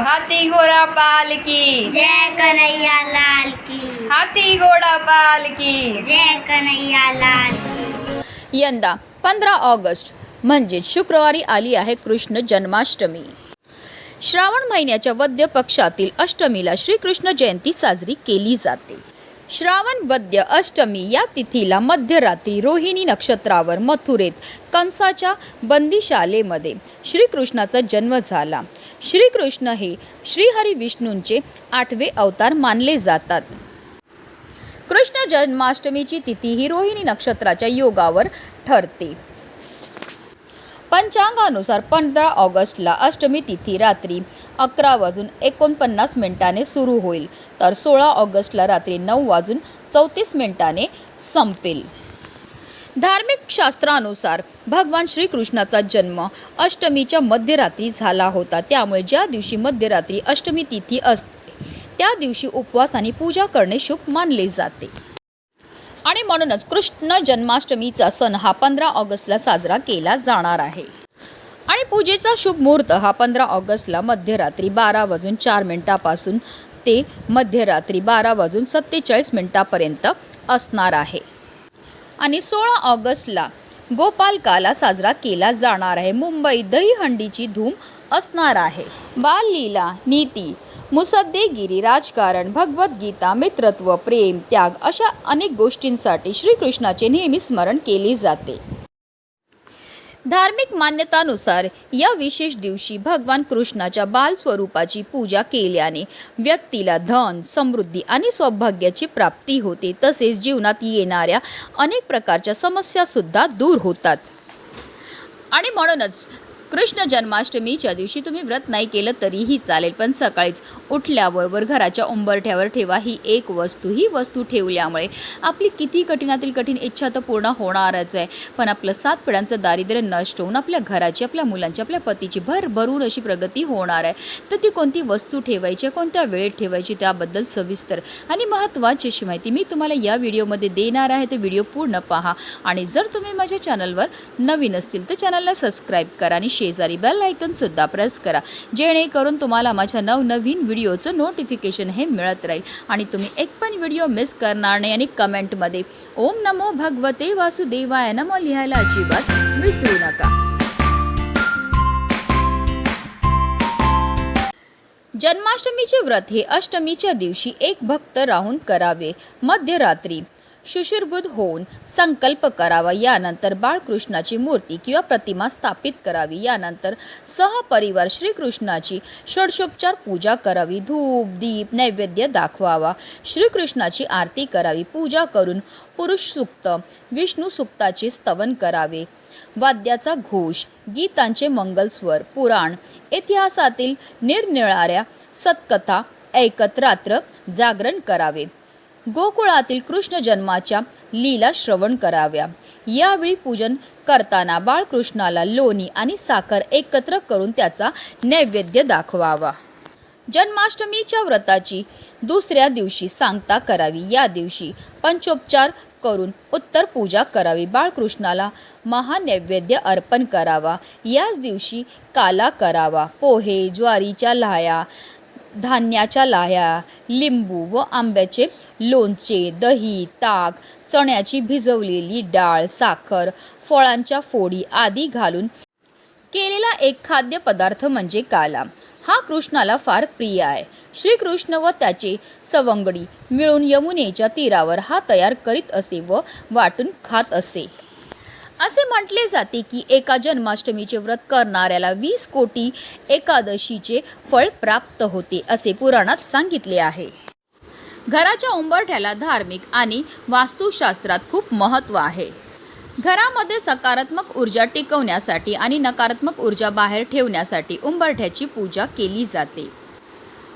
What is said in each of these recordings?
हाथी घोड़ा पाल की. जय कन्हैया लाल की. हाथी घोड़ा पाल की. जय कन्हैया लाल की. यंदा पंधरा ऑगस्ट म्हणजेच शुक्रवारी आली आहे कृष्ण जन्माष्टमी. श्रावण महिन्याच्या वद्य पक्षातील अष्टमीला श्रीकृष्ण जयंती साजरी केली जाते. श्रावण वद्य अष्टमी या तिथीला मध्यरात्री रोहिणी नक्षत्रावर मथुरेत कंसाच्या बंदीशालेमध्ये श्रीकृष्णाचा जन्म झाला. श्रीकृष्ण हे श्रीहरी विष्णूंचे आठवे अवतार मानले जातात. कृष्ण जन्माष्टमीची तिथी ही रोहिणी नक्षत्राच्या योगावर ठरते. पंचांगानुसार पंधरा ऑगस्टला अष्टमी तिथी रात्री अकरा वाजून एकोणपन्नास मिनिटाने सुरू होईल. तर सोळा ऑगस्टला रात्री नऊ वाजून चौतीस मिनिटाने संपेल. धार्मिक शास्त्रानुसार भगवान श्रीकृष्णाचा जन्म अष्टमीच्या मध्यरात्री झाला होता. त्यामुळे ज्या दिवशी मध्यरात्री अष्टमी तिथी असते त्या दिवशी उपवास आणि पूजा करणे शुभ मानले जाते. आणि म्हणूनच कृष्ण जन्माष्टमीचा सण हा पंधरा ऑगस्टला साजरा केला जाणार आहे. आणि पूजेचा शुभ मुहूर्त हा पंधरा ऑगस्टला मध्यरात्री बारा वाजून चार मिनिटापासून ते मध्यरात्री बारा वाजून सत्तेचाळीस मिनिटापर्यंत असणार आहे. आणि सोळा ऑगस्टला गोपालकाला साजरा केला जाणार आहे. मुंबई दहीहंडीची धूम असणार आहे. बाललीला नीती मुसद्देगिरी राजकारण भगवद्गीता मित्रत्व प्रेम त्याग अशा अनेक गोष्टींसाठी श्रीकृष्णाचे नेहमी स्मरण केले जाते. धार्मिक मान्यतानुसार या विशेष दिवशी भगवान कृष्णाच्या बाल स्वरूपाची पूजा केल्याने व्यक्तीला धन समृद्धी आणि सौभाग्याची प्राप्ती होते. तसेच जीवनात येणाऱ्या अनेक प्रकारच्या समस्यासुद्धा दूर होतात. आणि म्हणूनच कृष्ण जन्माष्टमीच्या दिवशी तुम्ही व्रत नाही केलं तरीही चालेल पण सकाळीच उठल्याबरोबर घराच्या उंबरठ्यावर ठेवा. ही एक वस्तू ही वस्तू ठेवल्यामुळे आपली किती कठीणातील कठीण इच्छा तर पूर्ण होणारच आहे. पण आपलं सात पिढ्यांचं दारिद्र्य नष्ट होऊन आपल्या घराची आपल्या मुलांची आपल्या पतीची भरभरून अशी प्रगती होणार आहे. तर ती कोणती वस्तू ठेवायची कोणत्या वेळेत ठेवायची त्याबद्दल सविस्तर आणि महत्त्वाची अशी माहिती मी तुम्हाला या व्हिडिओमध्ये देणार आहे. तर व्हिडिओ पूर्ण पहा. आणि जर तुम्ही माझ्या चॅनलवर नवीन असतील तर चॅनलला सबस्क्राईब करा आणि शेजारी बेल आयकनसुद्धा प्रेस करा. जेणेकरून तुम्हाला माझ्या नवनवीन व्हिडिओचं नोटिफिकेशन हे मिळत राहील. आणि तुम्ही एक पण व्हिडिओ मिस करणार नाही आणि कमेंटमध्ये ओम नमो भगवते वासुदेवाय नमो लिहायला अजिबात विसरू नका. जन्माष्टमीचे व्रत हे अष्टमीच्या दिवशी एक भक्त राहून करावे. मध्यरात्री शुशिरबुद्ध होऊन संकल्प करावा. यानंतर बाळकृष्णाची मूर्ती किंवा प्रतिमा स्थापित करावी. यानंतर सहपरिवार श्रीकृष्णाची षडशोपचार पूजा करावी. धूप दीप नैवेद्य दाखवावा. श्रीकृष्णाची आरती करावी. पूजा करून पुरुष सुक्त विष्णू सुक्ताचे स्तवन करावे. वाद्याचा घोष गीतांचे मंगलस्वर पुराण इतिहासातील निरनिळाऱ्या सत्कथा ऐकत रात्र जागरण करावे. गोकुळातील कृष्ण जन्माच्या लीला श्रवण कराव्या. यावेळी पूजन करताना बाळकृष्णाला लोणी आणि साखर एकत्र करून त्याचा नैवेद्य दाखवावा. जन्माष्टमीच्या व्रताची दुसऱ्या दिवशी सांगता करावी. या दिवशी पंचोपचार करून उत्तर पूजा करावी. बाळकृष्णाला महानैवेद्य अर्पण करावा. याच दिवशी काला करावा. पोहे ज्वारीच्या लाह्या धान्याच्या लाह्या लिंबू व आंब्याचे लोणचे दही ताक चण्याची भिजवलेली डाळ साखर फळांच्या फोडी आदी घालून केलेला एक खाद्यपदार्थ म्हणजे काला. हा कृष्णाला फार प्रिय आहे. श्रीकृष्ण व त्याचे सवंगडी मिळून यमुनेच्या तीरावर हा तयार करीत असे व वाटून खात असे. असे म्हटले जाते की एका जन्माष्टमीचे व्रत करणाऱ्याला वीस कोटी एकादशीचे फळ प्राप्त होते असे पुराणात सांगितले आहे. घराच्या उंबरठ्याला धार्मिक आणि वास्तुशास्त्रात खूप महत्त्व आहे. घरामध्ये सकारात्मक ऊर्जा टिकवण्यासाठी आणि नकारात्मक ऊर्जा बाहेर ठेवण्यासाठी उंबरठ्याची पूजा केली जाते.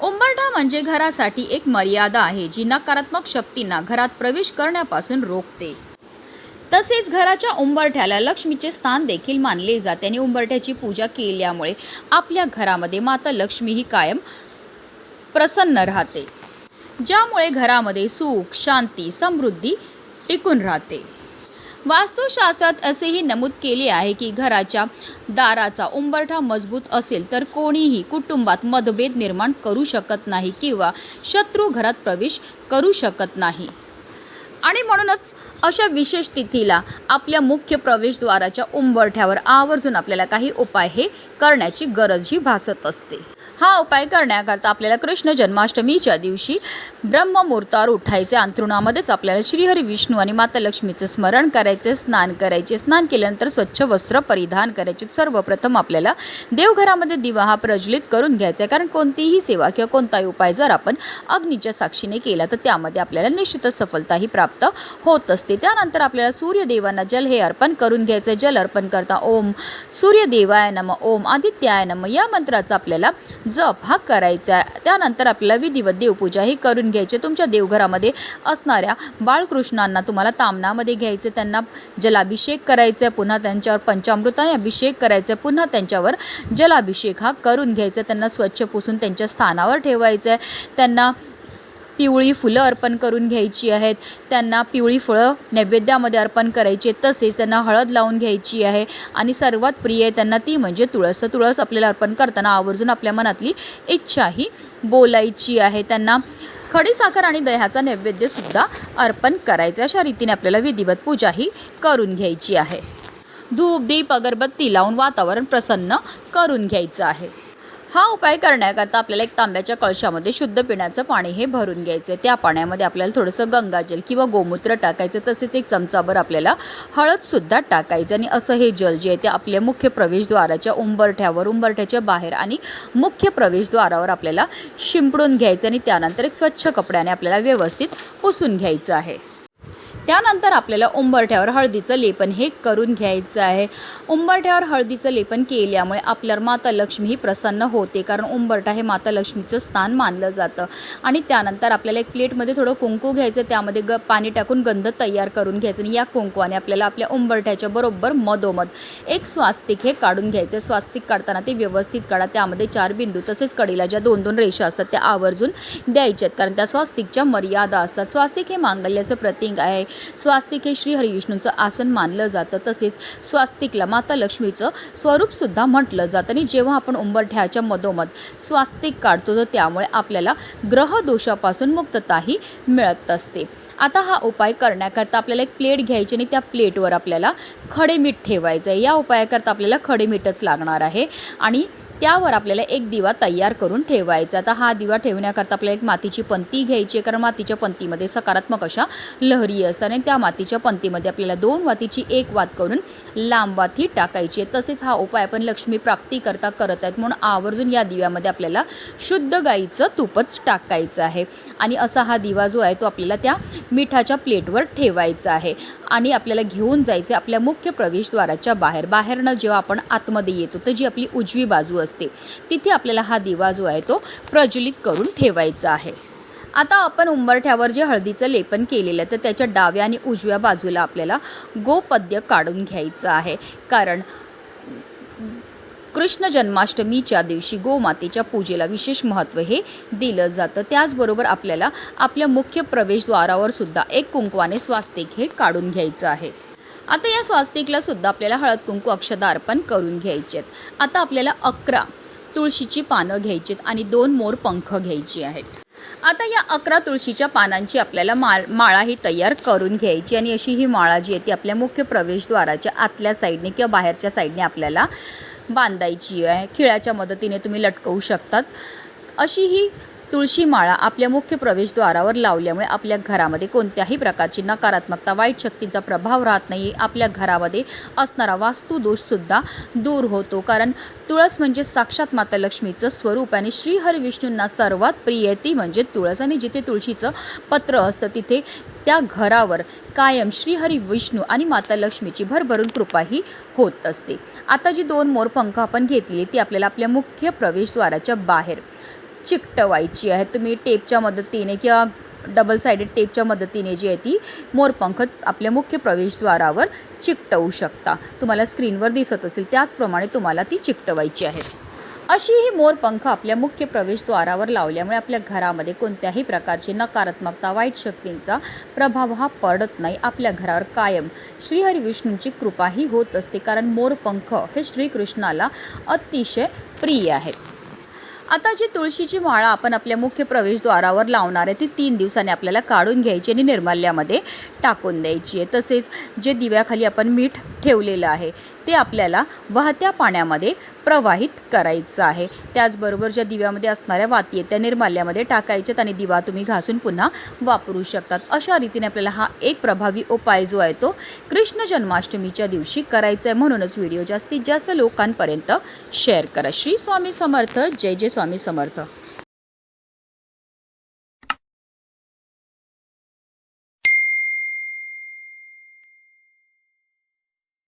उंबरठा म्हणजे घरासाठी एक मर्यादा आहे जी नकारात्मक शक्तींना घरात प्रवेश करण्यापासून रोखते. तसेच घराच्या उंबरठ्याला लक्ष्मीचे स्थान देखील मानले जाते आणि उंबरठ्याची पूजा केल्यामुळे आपल्या घरामध्ये माता लक्ष्मी ही कायम प्रसन्न राहते ज्यामुळे घरामध्ये सुख शांती समृद्धी टिकून राहते. वास्तुशास्त्रात असेही नमूद केले आहे की घराच्या दाराचा उंबरठा मजबूत असेल तर कोणीही कुटुंबात मतभेद निर्माण करू शकत नाही किंवा शत्रू घरात प्रवेश करू शकत नाही. आणि म्हणूनच अशा विशेष तिथीला आपल्या मुख्य प्रवेशद्वाराच्या उंबरठ्यावर आवर्जून आपल्याला काही उपाय हे करण्याची गरजही भासत असते. हा उपाय करण्याकरता आपल्याला कृष्ण जन्माष्टमीच्या दिवशी ब्रह्ममुहूर्तावर उठायचे. अंथरुणामध्येच आपल्याला श्रीहरी विष्णू आणि माता लक्ष्मीचं स्मरण करायचे स्नान करायचे. स्नान केल्यानंतर स्वच्छ वस्त्र परिधान करायचे. सर्वप्रथम आपल्याला देवघरामध्ये दिवा हा प्रज्वलित करून घ्यायचा आहे. कारण कोणतीही सेवा किंवा कोणताही उपाय जर आपण अग्नीच्या साक्षीने केला तर त्यामध्ये आपल्याला निश्चितच सफलताही प्राप्त होत असते. त्यानंतर आपल्याला सूर्यदेवांना जल हे अर्पण करून घ्यायचं आहे. जल अर्पण करता ओम सूर्यदेवाय नम ओम आदित्याय नम या मंत्राचा आपल्याला जप हा करायचा आहे. त्यानंतर आपल्याला विधिवत देवपूजा ही करून घ्यायची. तुमच्या देवघरामध्ये असणाऱ्या बाळकृष्णांना तुम्हाला तामणामध्ये घ्यायचे त्यांना जलाभिषेक करायचा आहे पुन्हा त्यांच्यावर पंचामृताने अभिषेक करायचा आहे पुन्हा त्यांच्यावर जलाभिषेक हा करून घ्यायचा. आहे. त्यांना स्वच्छ पुसून त्यांच्या स्थानावर ठेवायचं आहे. त्यांना पिवळी फुलं अर्पण करून घ्यायची आहेत. त्यांना पिवळी फळं नैवेद्यामध्ये अर्पण करायची आहेत तसेच त्यांना हळद लावून घ्यायची आहे. आणि सर्वात प्रिय आहे त्यांना ती म्हणजे तुळस. तर तुळस आपल्याला अर्पण करताना आवर्जून आपल्या मनातली इच्छाही बोलायची आहे. त्यांना खडीसाखर आणि दह्याचा नैवेद्यसुद्धा अर्पण करायचं अशा रीतीने आपल्याला विधिवत पूजाही करून घ्यायची आहे. धूप दीप अगरबत्ती लावून वातावरण प्रसन्न करून घ्यायचं आहे. हा उपाय करण्याकरता आपल्याला एक तांब्याच्या कळशामध्ये शुद्ध पिण्याचं पाणी हे भरून घ्यायचं आहे त्या पाण्यामध्ये आपल्याला थोडंसं गंगाजल किंवा गोमूत्र टाकायचं तसेच एक चमचाभर आपल्याला हळदसुद्धा टाकायचं आणि असं हे जल जे आहे ते आपल्या मुख्य प्रवेशद्वाराच्या उंबरठ्यावर उंबरठ्याच्या बाहेर आणि मुख्य प्रवेशद्वारावर आपल्याला शिंपडून घ्यायचं आणि त्यानंतर एक स्वच्छ कपड्याने आपल्याला व्यवस्थित पुसून घ्यायचं आहे. त्यानंतर आपल्याला उंबरठ्यावर हळदीचं लेपन हे करून घ्यायचं आहे. उंबरठ्यावर हळदीचं लेपन केल्यामुळे आपल्यावर माता लक्ष्मी ही प्रसन्न होते कारण उंबरठा हे माता लक्ष्मीचं स्थान मानलं जातं. आणि त्यानंतर आपल्याला एक प्लेटमध्ये थोडं कुंकू घ्यायचं त्यामध्ये ग पाणी टाकून गंध तयार करून घ्यायचं आणि या कुंकवाने आपल्याला आपल्या उंबरठ्याच्या बरोबर मधोमध एक स्वास्तिक हे काढून घ्यायचं. स्वास्तिक काढताना ते व्यवस्थित काढा त्यामध्ये चार बिंदू तसेच कडीला ज्या दोन दोन रेषा असतात त्या आवर्जून द्यायच्यात कारण त्या स्वास्तिकच्या मर्यादा असतात. स्वास्तिक हे मांगल्याचं प्रतीक आहे. स्वास्तिक हे श्री हरिविष्णूंचं आसन मानलं जातं. तसेच स्वास्तिकला माता लक्ष्मीचं स्वरूपसुद्धा म्हटलं जातं. आणि जेव्हा आपण उंबरठ्याच्या मधोमध स्वास्तिक काढतो तर त्यामुळे आपल्याला ग्रहदोषापासून मुक्तताही मिळत असते. आता हा उपाय करण्याकरता आपल्याला एक प्लेट घ्यायची आणि त्या प्लेटवर आपल्याला खडे मीठ ठेवायचं आहे या उपायाकरता आपल्याला खडे मीठच लागणार आहे. आणि त्यावर आपल्याला एक दिवा तयार करून ठेवायचा आता हा दिवा ठेवण्याकरता आपल्याला एक मातीची पंती घ्यायची आहे. कारण मातीच्या पंतीमध्ये सकारात्मक अशा लहरी असतात आणि त्या मातीच्या पंतीमध्ये आपल्याला दोन वातीची एक वात करून लांब वात ही टाकायची आहे. तसेच हा उपाय आपण लक्ष्मी प्राप्तीकरता करत आहेत. म्हणून आवर्जून या दिव्यामध्ये आपल्याला शुद्ध गाईचं तूपच टाकायचं आहे. आणि असा हा दिवा जो आहे तो आपल्याला त्या मिठाच्या प्लेटवर ठेवायचा आहे. आणि आपल्याला घेऊन जायचं आपल्या मुख्य प्रवेशद्वाराच्या बाहेर. बाहेरनं जेव्हा आपण आतमध्ये येतो तर जी आपली उजवी बाजू असते. तिथे आपल्याला हा दिवा जो आहे तो प्रज्वलित करून ठेवायचा आहे. आता आपण उंबरठ्यावर जे हळदीचं लेपन केलेलं आहे तर त्याच्या डाव्या आणि उजव्या बाजूला आपल्याला गोपद्य काढून घ्यायचं आहे. कारण कृष्ण जन्माष्टमीच्या दिवशी गोमातेच्या पूजेला विशेष महत्त्व हे दिलं जातं. त्याचबरोबर आपल्याला आपल्या मुख्य प्रवेशद्वारावर सुद्धा एक कुंकवाने स्वास्तिक हे काढून घ्यायचं आहे. आता या स्वास्तिकला सुद्धा आपल्याला हळद कुंकू अक्षदा अर्पण करून घ्यायचे आहेत आता आपल्याला अकरा तुळशीची पानं घ्यायची आहेत आणि दोन मोर पंख घ्यायची आहेत. आता या अकरा तुळशीच्या पानांची आपल्याला माळ माळा ही तयार करून घ्यायची आणि अशी ही माळा जी आहे ती आपल्या मुख्य प्रवेशद्वाराच्या आतल्या साईडने किंवा बाहेरच्या साईडने आपल्याला बांधायची आहे. खिळ्याच्या मदतीने तुम्ही लटकवू शकतात. अशी ही तुळशी माळा आपल्या मुख्य प्रवेशद्वारावर लावल्यामुळे आपल्या घरामध्ये कोणत्याही प्रकारची नकारात्मकता वाईट शक्तींचा प्रभाव राहत नाही. आपल्या घरामध्ये असणारा वास्तुदोषसुद्धा दूर होतो. कारण तुळस म्हणजे साक्षात माता लक्ष्मीचं स्वरूप आणि श्रीहरी विष्णूंना सर्वात प्रिय ती म्हणजे तुळस. आणि जिथे तुळशीचं पत्र असतं तिथे त्या घरावर कायम श्रीहरी विष्णू आणि माता लक्ष्मीची भरभरून कृपाही होत असते. आता जी दोन मोरपंख आपण घेतली ती आपल्याला आपल्या मुख्य प्रवेशद्वाराच्या बाहेर चिकटवायची आहे. तुम्ही टेपच्या मदतीने किंवा डबल सायडेड टेपच्या मदतीने जी आहे ती मोरपंख आपल्या मुख्य प्रवेशद्वारावर चिकटवू शकता. तुम्हाला स्क्रीनवर दिसत असेल त्याचप्रमाणे तुम्हाला ती चिकटवायची आहे. अशी ही मोरपंख आपल्या मुख्य प्रवेशद्वारावर लावल्यामुळे आपल्या घरामध्ये कोणत्याही प्रकारची नकारात्मकता वाईट शक्तींचा प्रभाव हा पडत नाही. आपल्या घरावर कायम श्रीहरी विष्णूंची कृपाही होत असते. कारण मोरपंख हे श्रीकृष्णाला अतिशय प्रिय आहेत. आता जी तुळशीची माळा आपण आपल्या मुख्य प्रवेशद्वारावर लावणार आहे ती तीन दिवसांनी आपल्याला काढून घ्यायची आणि निर्माल्यामध्ये टाकून द्यायची आहे. तसेच जे दिव्याखाली आपण मीठ ठेवलेलं आहे ते आपल्याला वाहत्या पाण्यामध्ये प्रवाहित करायचं आहे. त्याचबरोबर ज्या दिव्यामध्ये असणाऱ्या वाती आहेत त्या निर्माल्यामध्ये टाकायच्यात आणि दिवा तुम्ही घासून पुन्हा वापरू शकतात. अशा रीतीने आपल्याला हा एक प्रभावी उपाय जो आहे तो कृष्ण जन्माष्टमीच्या दिवशी करायचा आहे. म्हणूनच व्हिडिओ जास्तीत जास्त लोकांपर्यंत शेअर करा. श्री स्वामी समर्थ. जय जय स्वामी समर्थ.